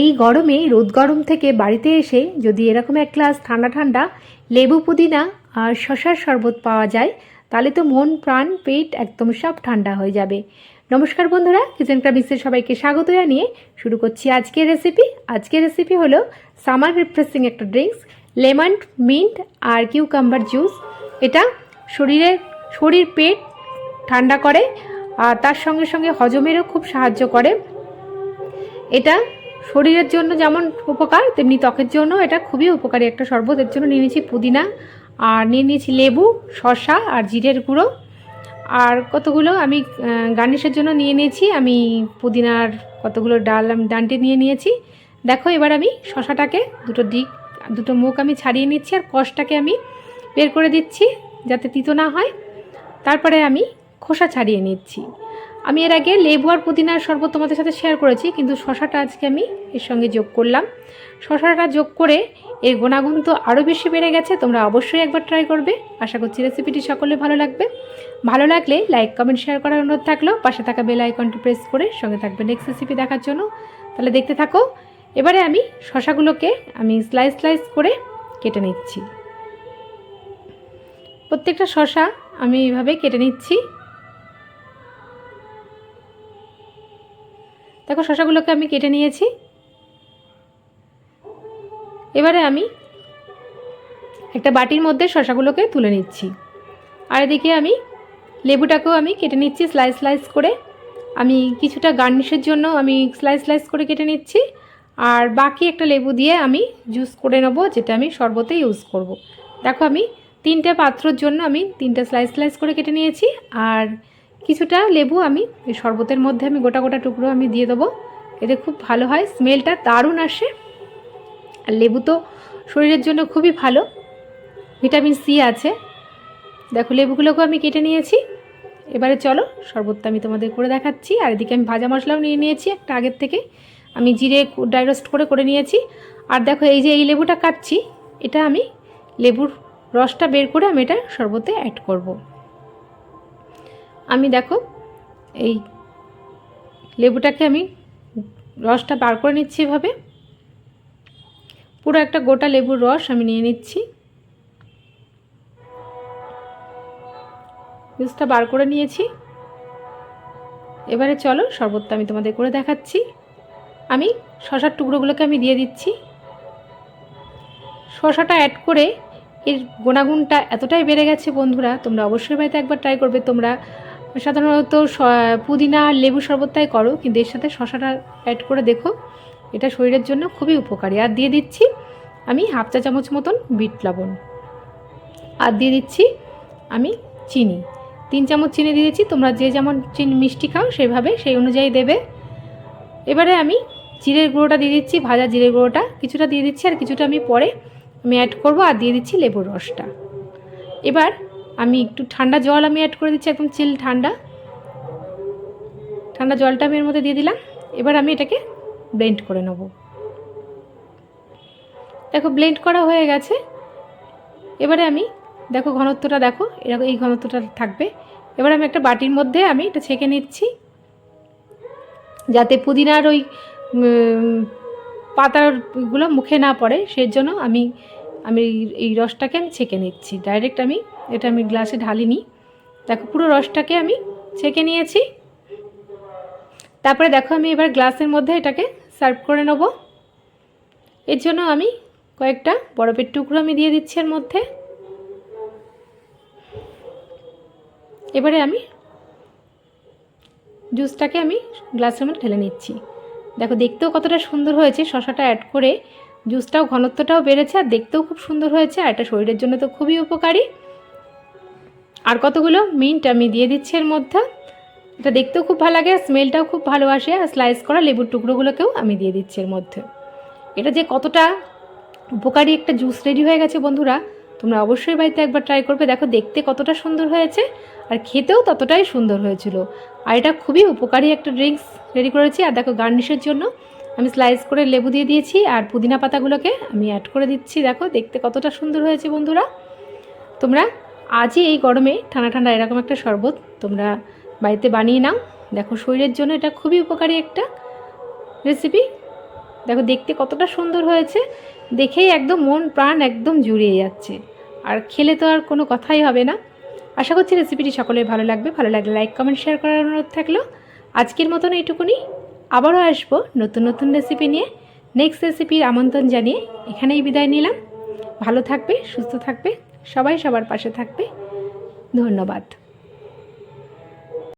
এই গরমে রোদ গরম থেকে বাড়িতে এসে যদি এরকম এক গ্লাস ঠান্ডা ঠান্ডা লেবু পুদিনা আর শশার শরবত পাওয়া যায়, তাহলে তো মন, প্রাণ, পেট একদম সব ঠান্ডা হয়ে যাবে। নমস্কার বন্ধুরা, কিচেন ক্রাবিক্সের সবাইকে স্বাগত জানিয়ে শুরু করছি আজকের রেসিপি আজকের রেসিপি হলো সামার রিফ্রেশিং একটা ড্রিঙ্কস লেমন মিন্ট আর কিউকাম্বার জুস এটা শরীরের শরীর পেট ঠান্ডা করে আর তার সঙ্গে সঙ্গে হজমেরও খুব সাহায্য করে। এটা শরীরের জন্য যেমন উপকার, তেমনি ত্বকের জন্য এটা খুবই উপকারী। একটা শরবত, এর জন্য নিয়ে নিয়েছি পুদিনা, আর নিয়ে নিয়েছি লেবু, শসা, আর জিরের গুঁড়ো। আর কতগুলো আমি গার্নিশের জন্য নিয়ে নিয়েছি। আমি পুদিনার কতগুলো ডাল ডান্টে নিয়ে নিয়েছি। দেখো এবার আমি শশাটাকে দুটো দিক, দুটো মুখ আমি ছাড়িয়ে নিচ্ছি, আর কষটাকে আমি বের করে দিচ্ছি যাতে তিতো না হয়। তারপরে আমি খোসা ছাড়িয়ে নিচ্ছি। আমি এর আগে লেবু আর পুদিনার শরবত তোমাদের সাথে শেয়ার করেছি, কিন্তু শশাটা আজকে আমি এর সঙ্গে যোগ করলাম। শশাটা যোগ করে এর গুণাগুণ তো আরও বেশি বেড়ে গেছে, তোমরা অবশ্যই একবার ট্রাই করবে। আশা করছি রেসিপিটি সকলে ভালো লাগবে। ভালো লাগলে লাইক কমেন্ট শেয়ার করার অনুরোধ থাকল। পাশে থাকা বেল আইকনটি প্রেস করে সঙ্গে থাকবে নেক্সট রেসিপি দেখার জন্য। তাহলে দেখতে থাকো। এবারে আমি শশাগুলোকে আমি স্লাইস স্লাইস করে কেটে নিচ্ছি। প্রত্যেকটা শশা আমি এইভাবে কেটে নিচ্ছি। দেখো শশাগুলোকে আমি কেটে নিয়েছি। এবারে আমি একটা বাটির মধ্যে শশাগুলোকে তুলে নিচ্ছি। আর এদিকে আমি লেবুটাকেও আমি কেটে নিচ্ছি স্লাইস স্লাইস করে। আমি কিছুটা গার্নিশের জন্য আমি স্লাইস স্লাইস করে কেটে নিচ্ছি। আর বাকি একটা লেবু দিয়ে আমি জুস করে নেব, যেটা আমি শরবতে ইউজ করব। দেখো আমি তিনটে পাত্রর জন্য আমি তিনটে স্লাইস স্লাইস করে কেটে নিয়েছি। আর কিছুটা লেবু আমি, শরবতের মধ্যে আমি গোটা গোটা টুকরো আমি দিয়ে দেবো। এতে খুব ভালো হয়, স্মেলটা দারুণ আসে। আর লেবু তো শরীরের জন্য খুবই ভালো, ভিটামিন সি আছে। দেখো, লেবুগুলোকেও আমি কেটে নিয়েছি। এবারে চলো, শরবতটা আমি তোমাদের করে দেখাচ্ছি। আর এদিকে আমি ভাজা মশলাও নিয়ে নিয়েছি, একটা আগের থেকে। আমি জিরে ডাইরোস্ট করে করে নিয়েছি। আর দেখো, এই যে এই লেবুটা কাটছি, এটা আমি লেবুর রসটা বের করে আমি এটা শরবতে অ্যাড করব। আমি দেখো, এই লেবুটাকে আমি রসটা বার করে নিচ্ছি এভাবে। পুরো একটা গোটা লেবুর রস আমি নিয়ে নিচ্ছি। জুসটা বার করে নিয়েছি। এবারে চলো শরবতটা আমি তোমাদের করে দেখাচ্ছি। আমি শশার টুকরোগুলোকে আমি দিয়ে দিচ্ছি। শশাটা অ্যাড করে এর গুণাগুণটা এতটাই বেড়ে গেছে বন্ধুরা, তোমরা অবশ্যই বাড়িতে একবার ট্রাই করবে। তোমরা সাধারণত পুদিনা আর লেবু শরবতটাই করো, কিন্তু এর সাথে শশাটা অ্যাড করে দেখো। এটা শরীরের জন্য খুবই উপকারী। আর দিয়ে দিচ্ছি আমি হাফ চা চামচ মতন বিট লবণ। আর দিয়ে দিচ্ছি আমি চিনি। তিন চামচ চিনি দিয়ে দিচ্ছি। তোমরা যে যেমন চিনি, মিষ্টি খাও সেভাবে সেই অনুযায়ী দেবে। এবারে আমি জিরের গুঁড়োটা দিয়ে দিচ্ছি, ভাজা জিরের গুঁড়োটা। কিছুটা দিয়ে দিচ্ছি আর কিছুটা আমি পরে আমি অ্যাড করব। আর দিয়ে দিচ্ছি লেবুর রসটা। এবার আমি একটু ঠান্ডা জল আমি অ্যাড করে দিচ্ছি, একদম চিল ঠান্ডা। ঠান্ডা জলটা আমি এর মধ্যে দিয়ে দিলাম। এবার আমি এটাকে ব্লেন্ড করে নেব। দেখো ব্লেন্ড করা হয়ে গেছে। এবারে আমি, দেখো ঘনত্বটা দেখো, এরকম এই ঘনত্বটা থাকবে। এবার আমি একটা বাটির মধ্যে আমি এটা ছেঁকে নিচ্ছি। যাতে পুদিনার ওই পাতারগুলো মুখে না পড়ে সেই জন্য আমি আমি এই রসটাকে আমি ছেঁকে নিচ্ছি। ডাইরেক্ট আমি এটা আমি গ্লাসে ঢালিনি। দেখো, পুরো রসটাকে আমি ছেঁকে নিয়েছি। তারপরে দেখো, আমি এবার গ্লাসের মধ্যে এটাকে সার্ভ করে নেব। এর জন্য আমি কয়েকটা বরফের টুকরো আমি দিয়ে দিচ্ছি এর মধ্যে। এবারে আমি জুসটাকে আমি গ্লাসের মধ্যে ঢেলে নিচ্ছি। দেখো, দেখতেও কতটা সুন্দর হয়েছে। শশাটা অ্যাড করে জুসটাও ঘনত্বটাও বেড়েছে, আর দেখতেও খুব সুন্দর হয়েছে, আর এটা শরীরের জন্য তো খুবই উপকারী। আর কতগুলো? মিন্ট আমি দিয়ে দিচ্ছি এর মধ্যে। এটা দেখতেও খুব ভালো লাগে, স্মেলটাও খুব ভালো আসে, আর স্লাইস করা লেবুর টুকরোগুলোকেও আমি দিয়ে দিচ্ছি এর মধ্যে। এটা যে কতটা উপকারী একটা জুস রেডি হয়ে গেছে বন্ধুরা, তোমরা অবশ্যই বাড়িতে একবার ট্রাই করবে। দেখো, দেখতে কতটা সুন্দর হয়েছে, আর খেতেও ততটাই সুন্দর হয়েছিল। আর এটা খুবই উপকারী একটা ড্রিঙ্কস রেডি করেছি। আর দেখো গার্নিশের জন্য আমি স্লাইস করে লেবু দিয়ে দিয়েছি, আর পুদিনা পাতাগুলোকে আমি অ্যাড করে দিচ্ছি। দেখো, দেখতে কতটা সুন্দর হয়েছে বন্ধুরা। তোমরা আজই এই গরমে ঠান্ডা ঠান্ডা এরকম একটা শরবত তোমরা বাড়িতে বানিয়ে নাও। দেখো, শরীরের জন্য এটা খুবই উপকারী একটা রেসিপি দেখো, দেখতে কতটা সুন্দর হয়েছে। দেখেই একদম মন, প্রাণ একদম জুড়িয়ে যাচ্ছে। আর খেলে তো আর কোনো কথাই হবে না। আশা করছি রেসিপিটি সকলের ভালো লাগবে। ভালো লাগলে লাইক কমেন্ট শেয়ার করার অনুরোধ থাকল। আজকের মতন এইটুকুনি। আবারও আসব নতুন নতুন রেসিপি নিয়ে। নেক্সট রেসিপির আমন্ত্রণ জানিয়ে এখানেই বিদায় নিলাম। ভালো থাকবে, সুস্থ থাকবে। সবাই সবার পাশে থাকবে। ধন্যবাদ।